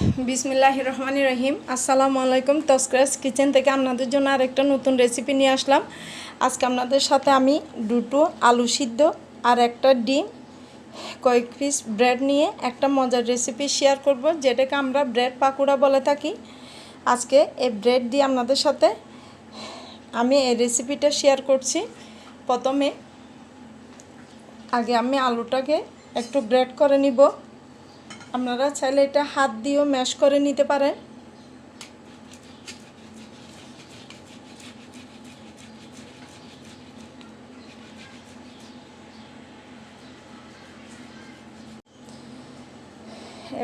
বিসমিল্লাহ রহমান রহিম। আসসালামু আলাইকুম, তস্করাস কিচেন থেকে আপনাদের জন্য আরেকটা নতুন রেসিপি নিয়ে আসলাম। আজকে আপনাদের সাথে আমি দুটো আলু সিদ্ধ আর একটা ডিম, কয়েক পিস ব্রেড নিয়ে একটা মজার রেসিপি শেয়ার করব, যেটাকে আমরা ব্রেড পাকোড়া বলে থাকি। আজকে এই ব্রেড দিয়ে আপনাদের সাথে আমি এই রেসিপিটা শেয়ার করছি। প্রথমে আগে আমি আলুটাকে একটু গ্রেড করে নিব। আপনারা চাইলে এটা হাত দিয়েও ম্যাশ করে নিতে পারেন।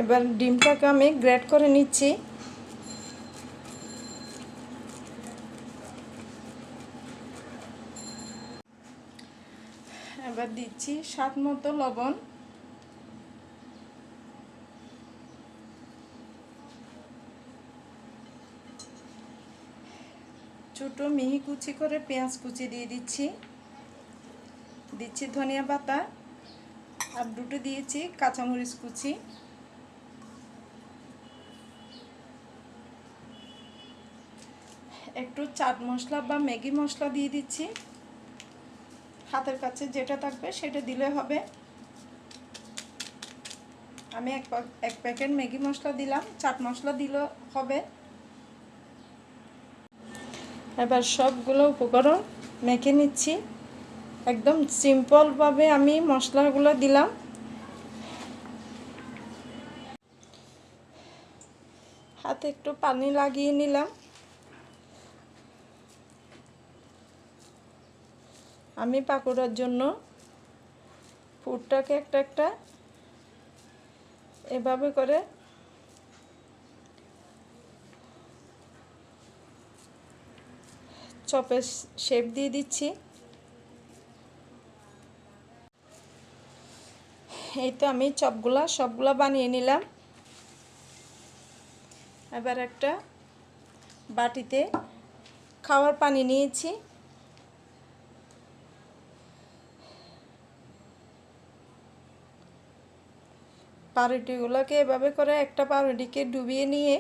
এবার ডিমটাকে আমি গ্রেড করে নিচ্ছি। এবার দিচ্ছি স্বাদ মতো লবণ। ছোটো মিহি কুচি করে পেঁয়াজ কুচি দিয়ে দিচ্ছি। দিচ্ছি ধনিয়া পাতা আর দুটো দিয়েছি কাঁচামরিচ কুচি। একটু চাট মশলা বা ম্যাগি মশলা দিয়ে দিচ্ছি। হাতের কাছে যেটা থাকবে সেটা দিলে হবে। আমি এক এক প্যাকেট ম্যাগি মশলা দিলাম, চাট মশলা দিলে হবে। এবার সবগুলো উপকরণ মেখে নিচ্ছি। একদম সিম্পলভাবে আমি মশলাগুলো দিলাম। হাতে একটু পানি লাগিয়ে নিলাম। আমি পাকোড়ার জন্য পুরটাকে একটা একটা এভাবে করে চপের শেপ দিয়ে দিচ্ছি। এই তো আমি চপগুলা, সবগুলা বানিয়ে নিলাম। এবার একটা বাটিতে খাওয়ার পানি নিয়েছি। পাউরুটিগুলোকে এভাবে করে একটা পাউরুটিকে ডুবিয়ে নিয়ে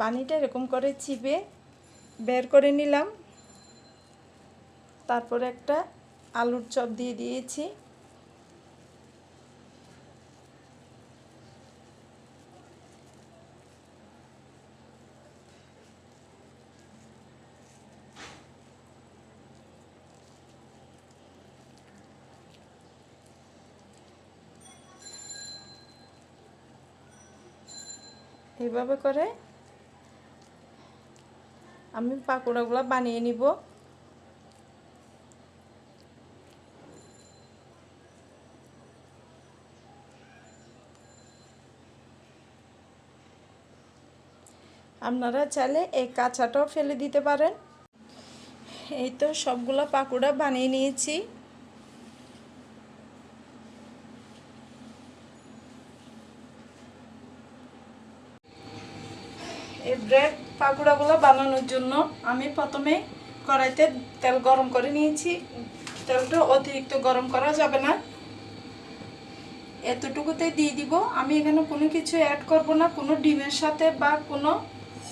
পানিটা এরকম করে চিপে বের করে নিলাম। তারপর একটা আলুর চপ দিয়ে দিয়েছি। এইভাবে করে আমি পাকোড়াগুলো বানিয়ে নিব। আপনারা চাইলে এই কাঁচাটাও ফেলে দিতে পারেন। এই তো সবগুলো পাকোড়া বানিয়ে নিয়েছি। এই ব্রেড পাকোড়াগুলো বানানোর জন্য আমি প্রথমে কড়াইতে তেল গরম করে নিয়েছি। তেলটা অতিরিক্ত গরম করা যাবে না। এতটুকুতে দিয়ে দিব। আমি এখানে কোনো কিছু অ্যাড করব না। কোনো ডিমের সাথে বা কোনো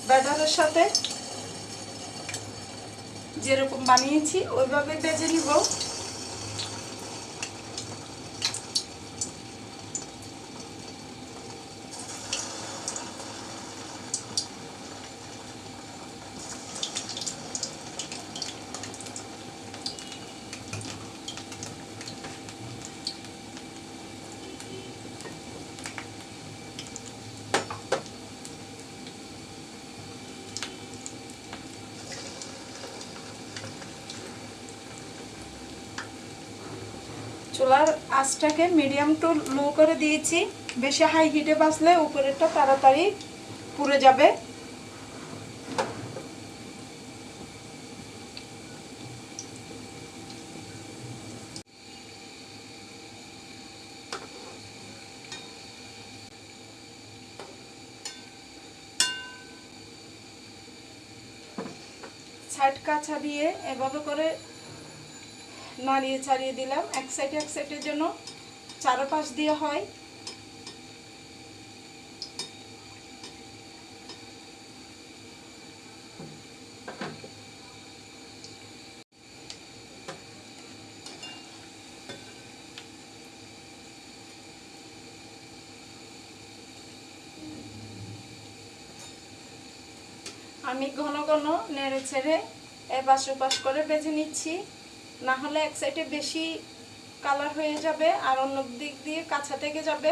ব্যাটারের সাথে যেরকম বানিয়েছি, ওইভাবে বেজে নিব। চুলার আঁচটাকে মিডিয়াম টু লো করে দিয়েছি। বেশি হাই হিটে বাঁচলে উপরেরটা তাড়াতাড়ি পুড়ে যাবে। সাইড কাছা দিয়ে এভাবে করে নাড়িয়ে ছাড়িয়ে দিলাম। এক সাইডে এক সাইডের জন্য চারপাশ দিয়ে হয়। আমি ঘন ঘন নেড়ে ছেড়ে এপাশ ওপাশ করে বেজে নিচ্ছি। না হলে এক সাইডে বেশি কালার হয়ে যাবে আর অন্য দিক দিয়ে কাঁচা থেকে যাবে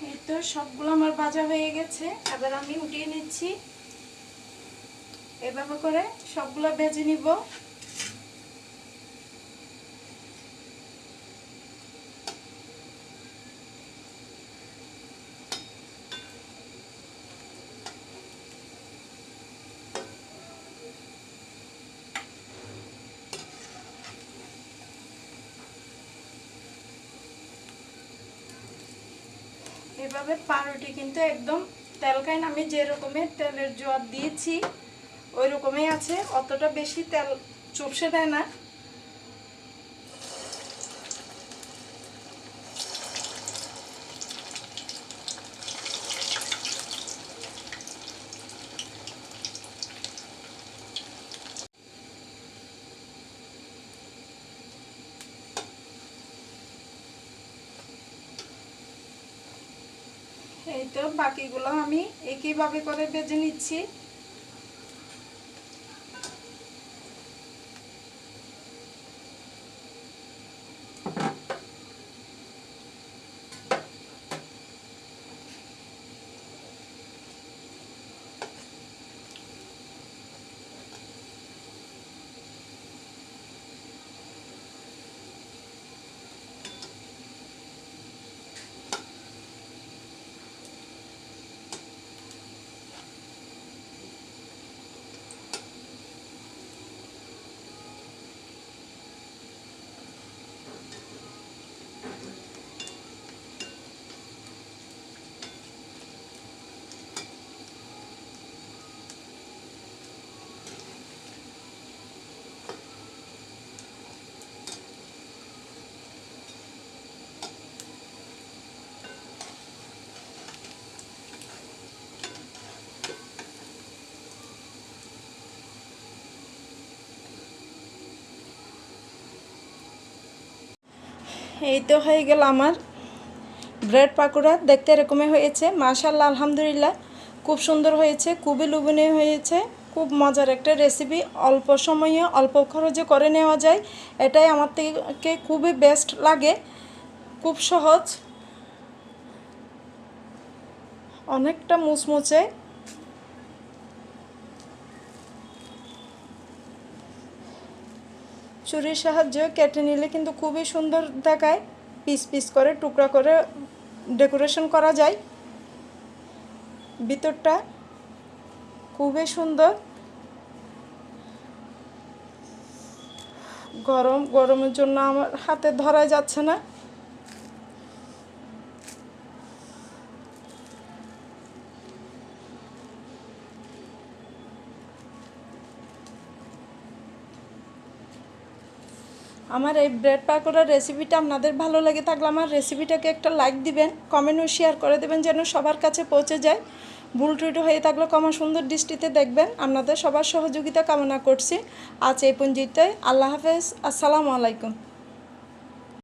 এই তো সবগুলো আমার ভাজা হয়ে গেছে। এবার আমি উঠিয়ে নিচ্ছি। এভাবে করে সবগুলো ভেজে নিব। এভাবে পাউরুটি কিন্তু একদম তেলকাইন আমি যে রকমের তেলের জোয়ার দিয়েছি ওই রকমই আছে। অতটা বেশি তেল চুপসে দেয় না। এই তো বাকিগুলো আমি একইভাবে করে বেজে নিচ্ছি। এই তো হয়ে গেল আমার ব্রেড পাকোড়া। দেখতে এরকমই হয়েছে। মাশাল্লাহ আলহামদুলিল্লাহ। খুব সুন্দর হয়েছে, খুবই লুবনীয় হয়েছে। খুব মজার একটা রেসিপি অল্প সময়ে, অল্প খরচে করে নেওয়া যায়। এটাই আমার থেকে খুবই বেস্ট লাগে। খুব সহজ। অনেকটা মুচমুচে। ছুরির সাহায্যে কেটে নিলে কিন্তু খুবই সুন্দর দেখায়। পিস পিস করে, টুকরা করে ডেকোরেশন করা যায়। ভিতরটা খুবই সুন্দর। গরম, গরমের জন্য আমার হাতে ধরা যাচ্ছে না। আমার এই ব্রেড পাকোড়ার রেসিপিটা আপনাদের ভালো লাগে থাকলে আমার রেসিপিটাকে একটা লাইক দিবেন কমেন্টও শেয়ার করে দেবেন যেন সবার কাছে পৌঁছে যায়। ভুল টুইটো হয়ে থাকলে কমা সুন্দর দৃষ্টিতে দেখবেন। আপনাদের সবার সহযোগিতা কামনা করছি। আজ এই পঞ্জিতে আল্লাহ হাফেজ। আসসালামু আলাইকুম।